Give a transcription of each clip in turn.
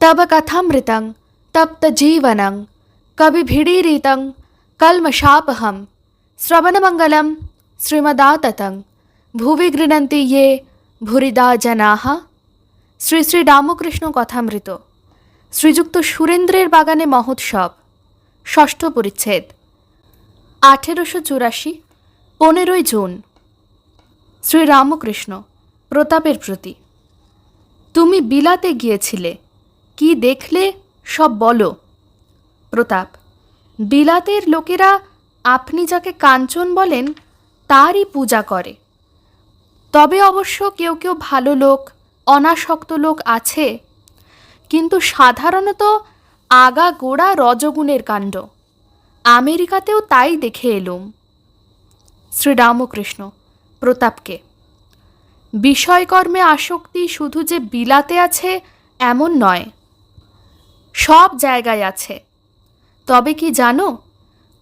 तव कथामृतं तप्तजीवनं कविभिडीरितं कल्मषापहं श्रवणमङ्गलं श्रीमदाततं ভুবি গৃণন্তি ইয়ে ভুরিদা জানাহা শ্রী শ্রী রামকৃষ্ণ কথামৃত শ্রীযুক্ত সুরেন্দ্রের বাগানে মহোৎসব ষষ্ঠ পরিচ্ছেদ আঠেরোশো চুরাশি পনেরোই জুন শ্রী রামকৃষ্ণ প্রতাপের প্রতি তুমি বিলাতে গিয়েছিলে কি দেখলে সব বলো। প্রতাপ, বিলাতের লোকেরা আপনি যাকে কাঞ্চন বলেন তারই পূজা করে। তবে অবশ্য কেউ কেউ ভালো লোক, অনাসক্ত লোক আছে, কিন্তু সাধারণত আগা গোড়া রজগুণের কাণ্ড। আমেরিকাতেও তাই দেখে এলুম। শ্রীরামকৃষ্ণ, প্রতাপকে, বিষয়কর্মে আসক্তি শুধু যে বিলাতে আছে এমন নয় সব জায়গায় আছে। তবে কি জানো,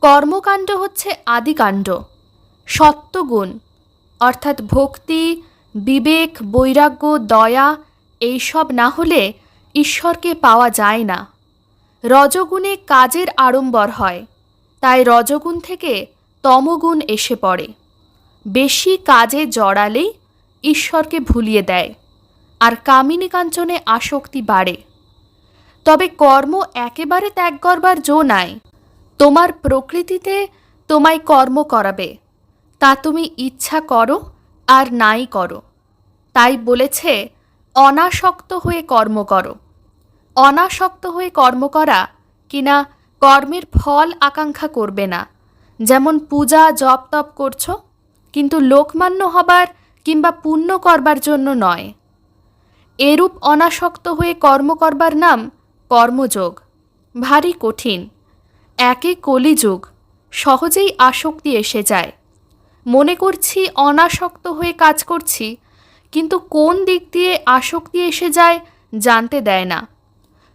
কর্মকাণ্ড হচ্ছে আদিকাণ্ড, সত্যগুণ, অর্থাৎ ভক্তি, বিবেক, বৈরাগ্য, দয়া, এইসব না হলে ঈশ্বরকে পাওয়া যায় না। রজগুণে কাজের আড়ম্বর হয়, তাই রজগুণ থেকে তমগুণ এসে পড়ে। বেশি কাজে জড়ালেই ঈশ্বরকে ভুলিয়ে দেয়, আর কামিনী কাঞ্চনে আসক্তি বাড়ে। তবে কর্ম একেবারে ত্যাগ করবার জো নাই। তোমার প্রকৃতিতে তোমায় কর্ম করাবে। তা তুমি ইচ্ছা করো আর নাই করো। তাই বলেছে, অনাসক্ত হয়ে কর্ম করো। অনাসক্ত হয়ে কর্ম করা কিনা কর্মের ফল আকাঙ্ক্ষা করবে না। যেমন পূজা, জপ, তপ করছ, কিন্তু লোকমান্য হবার কিংবা পুণ্য করবার জন্য নয়। এরূপ অনাসক্ত হয়ে কর্ম করবার নাম কর্মযোগ, ভারী কঠিন, একে কলিযুগ, সহজেই আসক্তি এসে যায়। মনে করছি অনাসক্ত হয়ে কাজ করছি, কিন্তু কোন দিক দিয়ে আসক্তি এসে যায় জানতে দেয় না।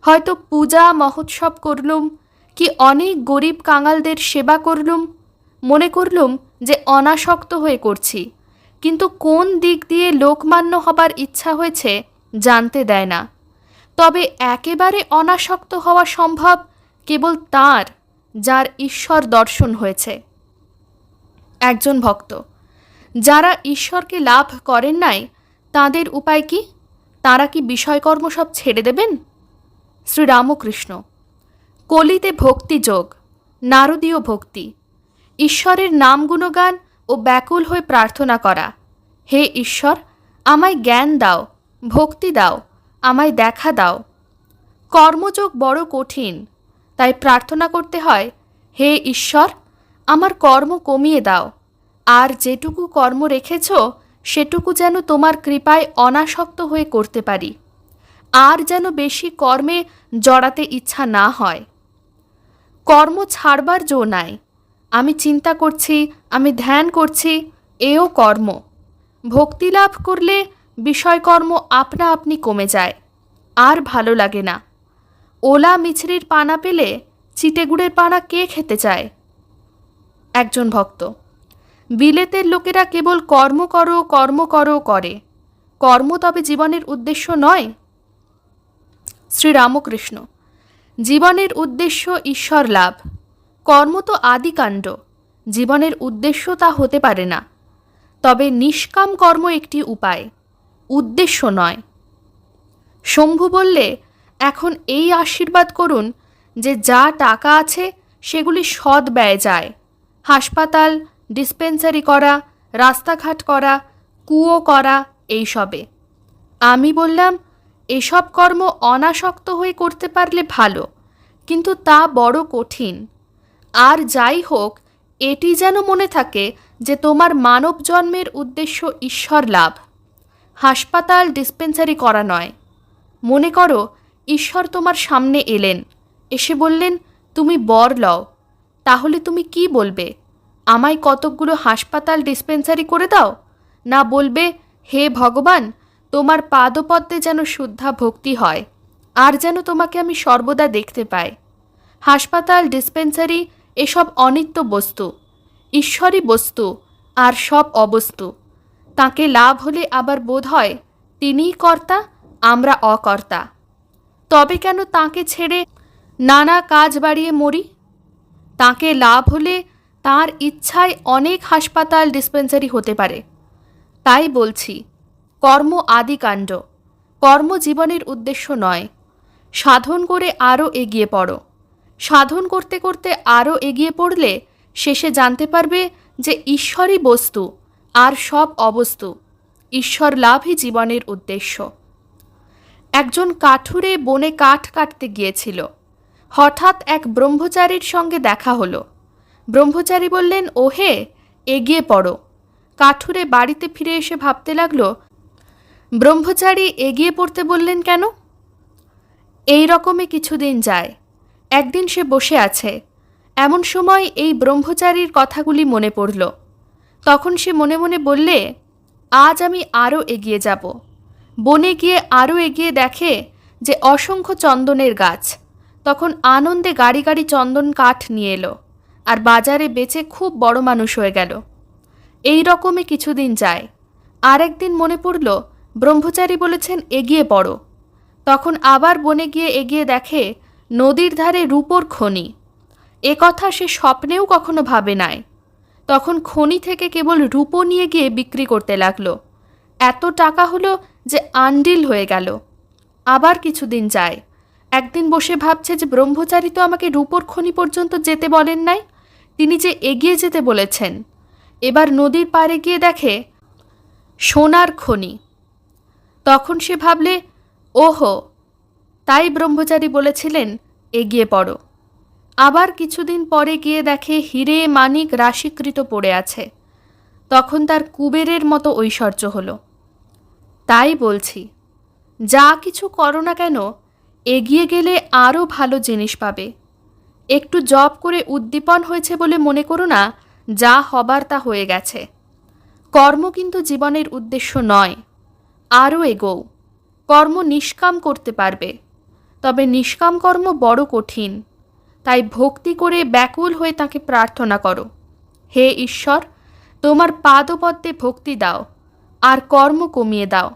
হয়তো পূজা মহোৎসব করলুম, কি অনেক গরিব কাঙালদের সেবা করলুম, মনে করলুম যে অনাসক্ত হয়ে করছি, কিন্তু কোন দিক দিয়ে লোকমান্য হবার ইচ্ছা হয়েছে জানতে দেয় না। তবে একেবারে অনাসক্ত হওয়া সম্ভব কেবল তার, যার ঈশ্বর দর্শন হয়েছে। একজন ভক্ত। যারা ঈশ্বরকে লাভ করেন নাই, তাদের উপায় কি? তারা কি বিষয়কর্ম সব ছেড়ে দেবেন? শ্রীরামকৃষ্ণ। কলিতে ভক্তিযোগ নারদীয় ভক্তি। ঈশ্বরের নাম গুণগান ও ব্যাকুল হয়ে প্রার্থনা করা। হে ঈশ্বর, আমায় জ্ঞান দাও, ভক্তি দাও। আমায় দেখা দাও। কর্মযোগ বড় কঠিন, তাই প্রার্থনা করতে হয়, হে ঈশ্বর, আমার কর্ম কমিয়ে দাও। আর যেটুকু কর্ম রেখেছ, সেটুকু যেন তোমার কৃপায় অনাসক্ত হয়ে করতে পারি। আর যেন বেশি কর্মে জড়াতে ইচ্ছা না হয়। কর্ম ছাড়বার জো নাই, আমি চিন্তা করছি, আমি ধ্যান করছি, এও কর্ম। ভক্তি লাভ করলে বিষয়কর্ম আপনা আপনি কমে যায়। আর ভালো লাগে না। ওলা মিছরির পানা পেলে চিটেগুড়ের পানা কে খেতে চায়? একজন ভক্ত। বিলেতের লোকেরা কেবল কর্ম করো কর্ম করো করে। কর্ম তবে জীবনের উদ্দেশ্য নয়। শ্রীরামকৃষ্ণ, জীবনের উদ্দেশ্য ঈশ্বর লাভ। কর্ম তো আদিকাণ্ড জীবনের উদ্দেশ্য তা হতে পারে না। তবে নিষ্কাম কর্ম একটি উপায়। উদ্দেশ্য নয়। শম্ভু বললে, এখন এই আশীর্বাদ করুন যে যা টাকা আছে সেগুলি সৎ ব্যয় যায়। হাসপাতাল, ডিসপেন্সারি করা, রাস্তাঘাট করা, কুয়ো করা, এইসবে। আমি বললাম, এসব কর্ম অনাসক্ত হয়ে করতে পারলে ভালো, কিন্তু তা বড় কঠিন। আর যাই হোক, এটি যেন মনে থাকে যে তোমার মানব জন্মের উদ্দেশ্য ঈশ্বর লাভ। হাসপাতাল ডিসপেন্সারি করা নয়। মনে করো, ঈশ্বর তোমার সামনে এলেন। এসে বললেন, তুমি বর লও। তাহলে তুমি কি বলবে? আমায় কতকগুলো হাসপাতাল ডিসপেন্সারি করে দাও? না বলবে, হে ভগবান, তোমার পাদপদ্মে যেন শুদ্ধা ভক্তি হয়, আর যেন তোমাকে আমি সর্বদা দেখতে পাই। হাসপাতাল ডিসপেন্সারি এসব অনিত্য বস্তু। ঈশ্বরই বস্তু, আর সব অবস্তু তাকে লাভ হলে আবার বোধ হয় তিনিই কর্তা, আমরা অকর্তা। তবে কেন তাকে ছেড়ে নানা কাজ বাড়িয়ে মরি? তাকে লাভ হলে তার ইচ্ছায় অনেক হাসপাতাল ডিসপেন্সারি হতে পারে। তাই বলছি, কর্ম আদিকাণ্ড, কর্ম জীবনের উদ্দেশ্য নয়। সাধন করে আরও এগিয়ে পড়ো। সাধন করতে করতে আরও এগিয়ে পড়লে শেষে জানতে পারবে যে ঈশ্বরই বস্তু আর সব অবস্তু ঈশ্বর লাভই জীবনের উদ্দেশ্য। একজন কাঠুরে বনে কাঠ কাটতে গিয়েছিল। হঠাৎ এক ব্রহ্মচারীর সঙ্গে দেখা হলো। ব্রহ্মচারী বললেন, ওহে, এগিয়ে পড়ো। কাঠুরে বাড়িতে ফিরে এসে ভাবতে লাগল, ব্রহ্মচারী এগিয়ে পড়তে বললেন কেন? এই রকমই কিছুদিন যায়। একদিন সে বসে আছে। এমন সময় এই ব্রহ্মচারীর কথাগুলি মনে পড়ল। তখন সে মনে মনে বললে, আজ আমি আরও এগিয়ে যাব। বনে গিয়ে আরও এগিয়ে দেখে যে অসংখ্য চন্দনের গাছ। তখন আনন্দে গাড়ি গাড়ি চন্দন কাঠ নিয়ে এলো আর বাজারে বেচে খুব বড় মানুষ হয়ে গেল। এই রকমই কিছুদিন যায়। আর একদিন মনে পড়ল, ব্রহ্মচারী বলেছেন, এগিয়ে পড়ো। তখন আবার বনে গিয়ে এগিয়ে দেখে, নদীর ধারে রূপোর খনি। এ কথা সে স্বপ্নেও কখনো ভাবে নাই। তখন খনি থেকে কেবল রূপো নিয়ে গিয়ে বিক্রি করতে লাগল। এত টাকা হলো যে আন্ডিল হয়ে গেল। আবার কিছুদিন যায়। একদিন বসে ভাবছে যে ব্রহ্মচারী তো আমাকে রূপোর খনি পর্যন্ত যেতে বলেন নাই। তিনি যে এগিয়ে যেতে বলেছেন। এবার নদীর পাড়ে গিয়ে দেখে সোনার খনি। তখন সে ভাবলে, ওহো, তাই ব্রহ্মচারী বলেছিলেন, এগিয়ে পড়ো। আবার কিছুদিন পরে গিয়ে দেখে হিরে মানিক রাশিকৃত পড়ে আছে। তখন তার কুবেরের মতো ঐশ্বর্য হলো। তাই বলছি, যা কিছু করো না কেন, এগিয়ে গেলে আরও ভালো জিনিস পাবে। একটু জব করে উদ্দীপন হয়েছে বলে মনে করো না, যা হবার তা হয়ে গেছে। কর্ম কিন্তু জীবনের উদ্দেশ্য নয় আরও এগোও। কর্ম নিষ্কাম করতে পারবে, তবে নিষ্কাম কর্ম বড় কঠিন। তাই ভক্তি করে ব্যাকুল হয়ে তাকে প্রার্থনা করো। হে ঈশ্বর, তোমার পাদপদ্মে ভক্তি দাও, আর কর্ম কমিয়ে দাও।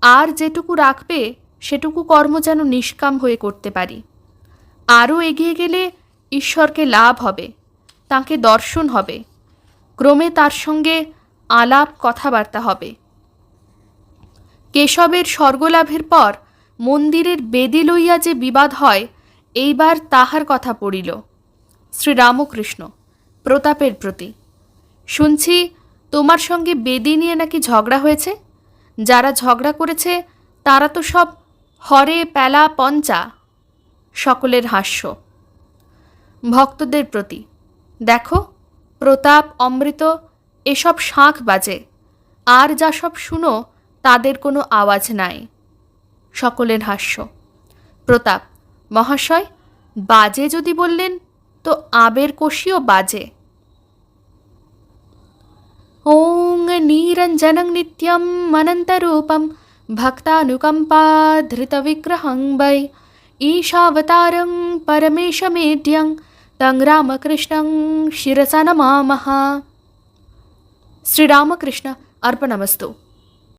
আর যেটুকু রাখবে, সেটুকু কর্ম যেন নিষ্কাম হয়ে করতে পারি। আরও এগিয়ে গেলে ঈশ্বরকে লাভ হবে, তাকে দর্শন হবে। ক্রমে তার সঙ্গে আলাপ কথাবার্তা হবে। কেশবের স্বর্গলাভের পর মন্দিরের বেদি লইয়া যে বিবাদ হয় এইবার তাহার কথা পড়িল। শ্রীরামকৃষ্ণ, প্রতাপের প্রতি, শুনছি তোমার সঙ্গে বেদি নিয়ে নাকি ঝগড়া হয়েছে? যারা ঝগড়া করেছে, তারা তো সব হরে প্যালা পঞ্চা। সকলের হাস্য। ভক্তদের প্রতি, দেখো, প্রতাপ, অমৃত, এসব শাঁখ বাজে। আর যা সব শুনো, তাদের কোনো আওয়াজ নাই। সকলের হাস্য। প্রতাপ মহাশয় বাজে যদি বললেন তো আবের কোষীয় বাজে ওং নিরঞ্জনং নিত্যম অনন্তরূপম ভক্তানুকম্পাধৃতবিগ্রহং वै ईशावतारं परमेशमेढ्यं तं रामकृष्णं शिरसा नमामः श्रीरामकृष्ण अर्पणमस्तु